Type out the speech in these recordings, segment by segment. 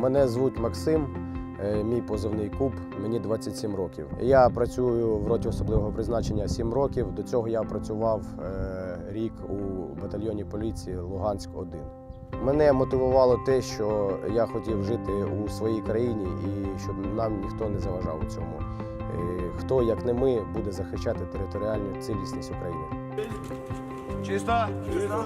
Мене звуть Максим, е, мій позивний куб, мені 27 років. Я працюю в роті особливого призначення 7 років. До цього я працював е, рік у батальйоні поліції Луганськ 1 Мене мотивувало те, що я хотів жити у своїй країні і щоб нам ніхто не заважав у цьому. Е, Хто, як не ми, буде захищати територіальну цілісність України. Чисто? Чисто?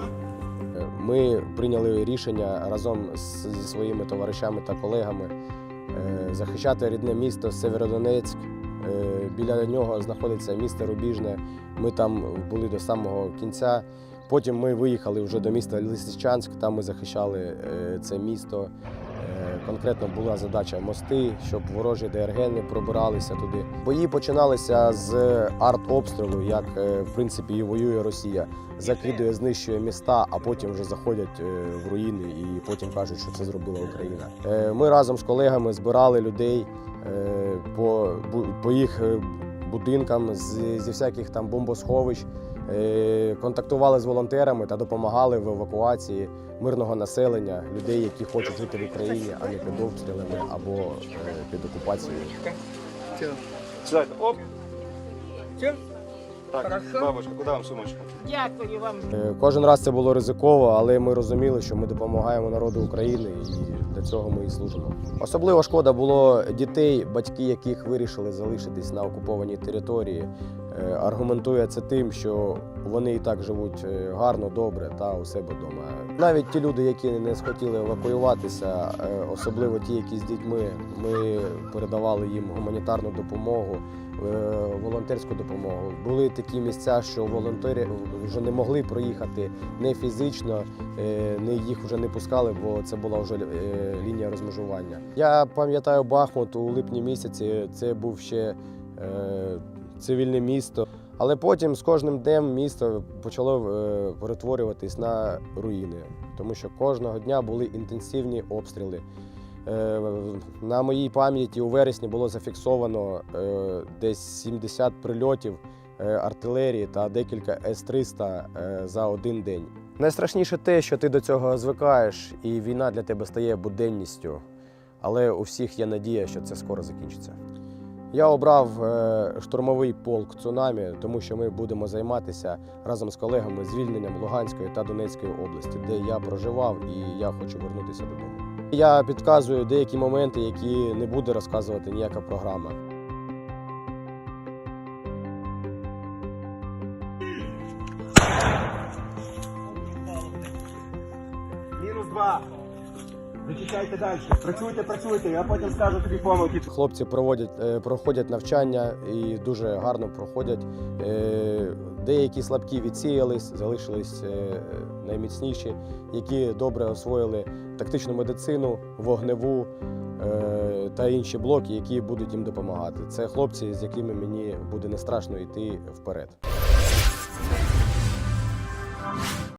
Ми прийняли рішення разом зі своїми товаришами та колегами е, захищати рідне місто Северодонецьк. Е, Біля нього знаходиться місто Рубіжне. Ми там були до самого кінця. Потім ми виїхали вже до міста Лисичанськ, там ми захищали е, це місто. Конкретно була задача мости, щоб ворожі ДРГ не пробиралися туди. Бої починалися з артобстрілу, як е, в принципі і воює Росія. Закидує, знищує міста, а потім вже заходять е, в руїни і потім кажуть, що це зробила Україна. Е, Ми разом з колегами збирали людей по, по їх будинкам зі всяких там бомбосховищ. Е, Контактували з волонтерами та допомагали в евакуації мирного населення, людей, які хочуть жити в Україні, а не під обстрілами або е, під окупацією. Оп. Все? Так, бабушка, куда вам сумочка? Дякую вам. Е, Кожен раз це було ризиково, але ми розуміли, що ми допомагаємо народу України, і для цього ми і служимо. Особливо шкода було дітей, батьки яких вирішили залишитись на окупованій території. Е, Аргументує це тим, що вони і так живуть е, гарно, добре та у себе вдома. Навіть ті люди, які не схотіли евакуюватися, е, особливо ті, які з дітьми, ми передавали їм гуманітарну допомогу. Волонтерську допомогу були такі місця, що волонтери вже не могли проїхати не фізично, не їх вже не пускали, бо це була вже лінія розмежування. Я пам'ятаю Бахмут у липні місяці. Це був ще цивільне місто. Але потім з кожним днем місто почало е, перетворюватись на руїни, тому що кожного дня були інтенсивні обстріли. Е, На моїй пам'яті у вересні було зафіксовано е, десь 70 прильотів артилерії та декілька С-300 е, за один день. Найстрашніше те, що ти до цього звикаєш, і війна для тебе стає буденністю. Але у всіх є надія, що це скоро закінчиться. Я обрав е, штурмовий полк цунамі, тому що ми будемо займатися разом з колегами звільненням Луганської та Донецької області, де я проживав і я хочу вернутися додому. Я підказую деякі моменти, які не буде розказувати ніяка програма. Мінус два. Зачищайте далі. Працюйте, працюйте, я потім скажу тобі помилки. Хлопці проводять, е, проходять навчання і дуже гарно проходять. Е, Деякі слабкі відсіялись, залишились е, найміцніші, які добре освоїли тактичну медицину, вогневу та інші блоки, які будуть їм допомагати. Це хлопці, з якими мені буде не страшно йти вперед.